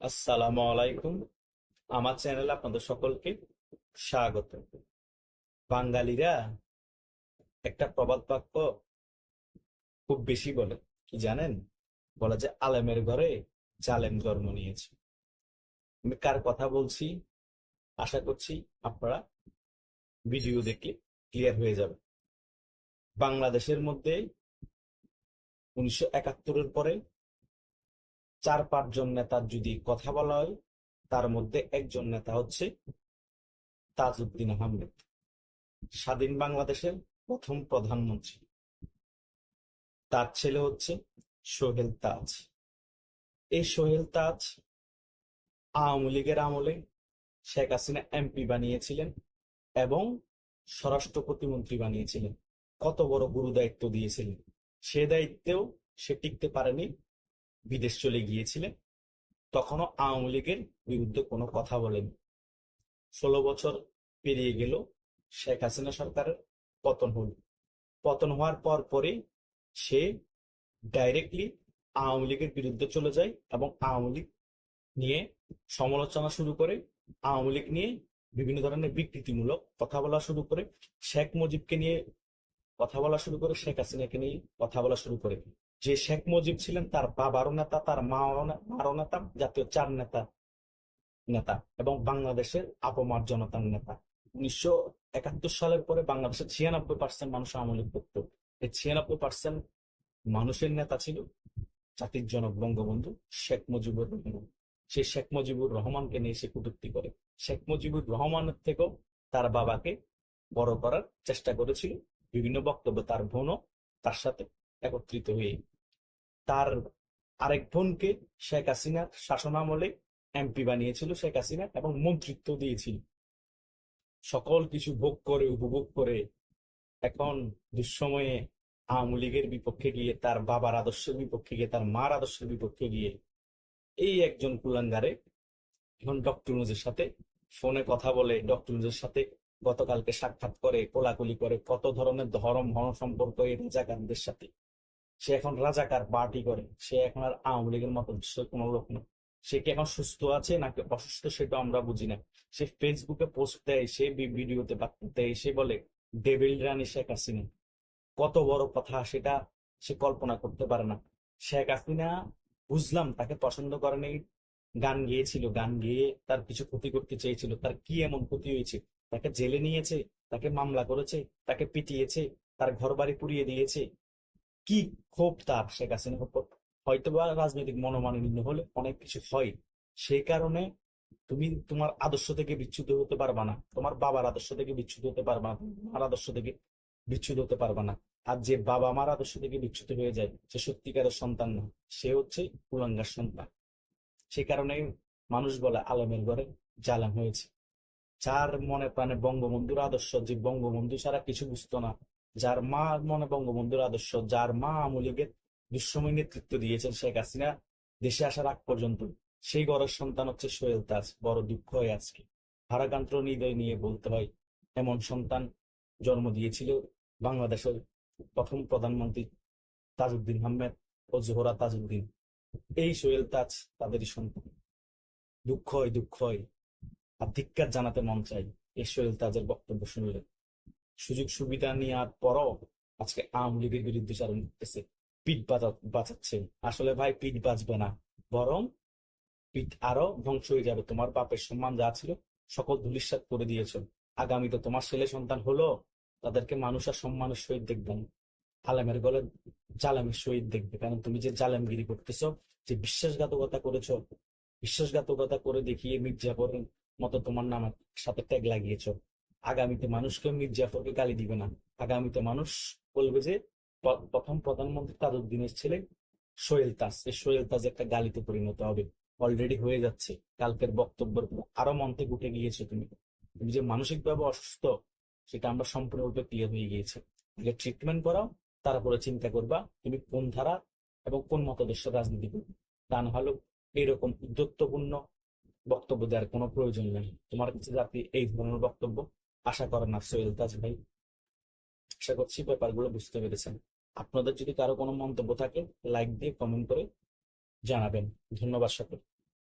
আসসালামু আলাইকুম। আমার চ্যানেলে আপনাদের সকলকে স্বাগত। বাঙালিরা একটা প্রবাদ বাক্য খুব বেশি বলে, কি জানেন? বলা যে, আলেমের ঘরে জালেম জন্ম নিয়েছে। আমি কার কথা বলছি? আশা করছি আপনারা ভিডিও দেখলে ক্লিয়ার হয়ে যাবে। বাংলাদেশের মধ্যে উনিশশো একাত্তরের পরে চার পাঁচজন নেতার যদি কথা বলা হয়, তার মধ্যে একজন নেতা হচ্ছে তাজউদ্দিন আহমেদ, স্বাধীন বাংলাদেশের প্রথম প্রধানমন্ত্রী। তার ছেলে হচ্ছে সোহেল তাজ। এই সোহেল তাজ আওয়ামী লীগের আমলে শেখ হাসিনা এমপি বানিয়েছিলেন এবং স্বরাষ্ট্র প্রতিমন্ত্রী বানিয়েছিলেন। কত বড় গুরু দায়িত্ব দিয়েছিলেন। সে দায়িত্বেও সে টিকতে পারেনি বিদেশ চলে গিয়েছিলেন, তখনও আওয়ামী লীগের বিরুদ্ধে কোনো কথা বলেনি ষোলো বছর পেরিয়ে গেল, শেখ হাসিনা সরকারের পতন হল। পতন হওয়ার পর পরে সে ডাইরেক্টলি আওয়ামী লীগের বিরুদ্ধে চলে যায় এবং আওয়ামী লীগ নিয়ে সমালোচনা শুরু করে, আওয়ামী লীগ নিয়ে বিভিন্ন ধরনের বিকৃতিমূলক কথা বলা শুরু করে, শেখ মুজিবকে নিয়ে কথা বলা শুরু করে, শেখ হাসিনাকে নিয়ে কথা বলা শুরু করে। যে শেখ মুজিব ছিলেন, তার বাবারও নেতা, তার মারও নেতা, জাতীয় চার নেতা নেতা এবং বাংলাদেশের আপমার জনতার নেতা। উনিশশো একাত্তর সালের পরে বাংলাদেশের ছিয়ানব্বই পার্সেন্ট মানুষ আওয়ামী লীগ করত এই ছিয়ানব্বই পার্সেন্ট মানুষের নেতা ছিল জাতির জনক বঙ্গবন্ধু শেখ মুজিবুর রহমান। সেই শেখ মুজিবুর রহমানকে নিয়ে সে কটূক্তি করে। শেখ মুজিবুর রহমানের থেকেও তার বাবাকে বড় করার চেষ্টা করেছিল। বিভিন্ন বক্তব্য তার বোনও তার সাথে একত্রিত হয়ে তার আরেক বোনকে শেখ হাসিনার শাসনামলে এমপি বানিয়েছিল শেখ হাসিনা এবং মন্ত্রিত্ব দিয়েছিল। সকল কিছু ভোগ করে, উপভোগ করে এখন দুঃসময়ে আওয়ামী লীগের বিপক্ষে গিয়ে, তার বাবার আদর্শের বিপক্ষে গিয়ে, তার মার আদর্শের বিপক্ষে গিয়ে এই একজন কুলাঙ্গারে এখন ডক্টর নুজের সাথে ফোনে কথা বলে, ডক্টর নুজের সাথে গতকালকে সাক্ষাৎ করে, কোলাকুলি করে কত ধরনের ধর্ম, সম্পর্ক এই রাজাকারদের সাথে। সে এখন রাজাকার পার্টি করে। সে এখন আর আওয়ামী লীগের মতো সে কোনো লোক না। সে কি এখন সুস্থ আছে নাকি অসুস্থ সেটা আমরা বুঝি না। সে ফেসবুকে পোস্ট দেয়, সে ভিডিওতে দেয়, সে বলে ডেভিল রানী শেখ হাসিনা কত বড় কথা, সেটা সে কল্পনা করতে পারে না। শেখ হাসিনা, বুঝলাম, তাকে পছন্দ করেনি গান গেয়েছিল, গান গেয়ে তার কিছু ক্ষতি করতে চেয়েছিল। তার কি এমন ক্ষতি হয়েছে? তাকে জেলে নিয়েছে, তাকে মামলা করেছে, তাকে পিটিয়েছে, তার ঘর বাড়ি পুড়িয়ে দিয়েছে। কি ক্ষোভ তার শেখ হাসিনার উপর হয়তোবা রাজনৈতিক মনোমালিন্য হলে অনেক কিছু হয়। সেই কারণে তুমি তোমার আদর্শ থেকে বিচ্যুত হতে পারবা না। তোমার বাবার আদর্শ থেকে বিচ্যুত হতে পারবা না। মার আদর্শ থেকে বিচ্যুত হতে পারবা না। আর যে বাবা মার আদর্শ থেকে বিচ্যুত হয়ে যায়, সে সত্যিকারের সন্তান না। সে হচ্ছে কুলাঙ্গার সন্তান। সে কারণে মানুষ বলে, আলমের ঘরে জালাম হয়েছে। যার মনে প্রাণে বঙ্গবন্ধুর আদর্শ, যে বঙ্গবন্ধু ছাড়া কিছু বুঝতো না। যার মা মনে বঙ্গবন্ধুর আদর্শ, যার মা আওয়ামী দুঃসময় নেতৃত্ব দিয়েছেন শেখ হাসিনা, দেশে আসার আগ পর্যন্ত সেই গড়ের সন্তান হচ্ছে সোহেল তাজ, বড় দুঃখ হয় আজকে। ভারাকান্ত হৃদয় নিয়ে বলতে হয়, এমন সন্তান জন্ম দিয়েছিল বাংলাদেশের প্রথম প্রধানমন্ত্রী তাজউদ্দিন আহমেদ ও জোহরা তাজউদ্দিন। এই সোহেল তাজ তাদেরই সন্তান। দুঃখ হয় দুঃখ হয়। আর ধিক্কার জানাতে মন চাই এই সোহেল তাজের বক্তব্য শুনলে। সুযোগ সুবিধা নেওয়ার পরও আজকে আওয়ামী লীগের বিরুদ্ধে চারণ করতেছে পিঠ বাঁচাচ্ছে। আসলে ভাই, পিঠ বাঁচবে না। বরং পিঠ আরও ধ্বংস হয়ে যাবে। তোমার বাপের সম্মান যা ছিল, সকল ধুলিস্বাদ করে দিয়েছ। আগামীতে তোমার ছেলে সন্তান হলো, তাদেরকে মানুষ আর সম্মানের সহিত দেখবে না। আলেমের গলে জালেমের সহিত দেখবে। কারণ তুমি যে জালেমগিরি করতেছ, যে বিশ্বাসঘাতকতা করেছ, বিশ্বাসঘাতকতা করে দেখিয়ে মির্জাফরের মতো তোমার নামের সাথে ট্যাগ লাগিয়েছ। আগামীতে মানুষকে মির্জাফরকে গালি দিবে না। আগামীতে মানুষ বলবে যে প্রথম প্রধানমন্ত্রী তাদের তাজউদ্দিনের ছেলে সোহেল তাজ। এই সোহেল তাজ একটা গালিতে পরিণত হবে। অলরেডি হয়ে যাচ্ছে। কালকের বক্তব্যের আরও মন্ত্রে উঠে গিয়েছো তুমি। তুমি যে মানসিকভাবে অসুস্থ, সেটা আমরা সম্পূর্ণরূপে ক্লিয়ার হয়ে গিয়েছে। আগে ট্রিটমেন্ট করাও, তারপরে চিন্তা করবা তুমি কোন ধারা এবং কোন মতদেশের রাজনীতি করবে। তা না হলেও এইরকম উদ্যোক্তপূর্ণ বক্তব্য দেওয়ার কোনো প্রয়োজন নেই। তোমার কাছে যাতে এই ধরনের বক্তব্য আশা করেন না সোহেল তাজ ভাই। আশা করছি ব্যাপারগুলো বুঝতে পেরেছেন। আপনাদের যদি কারও কোনো মন্তব্য থাকে লাইক দিয়ে কমেন্ট করে জানাবেন। ধন্যবাদ সকল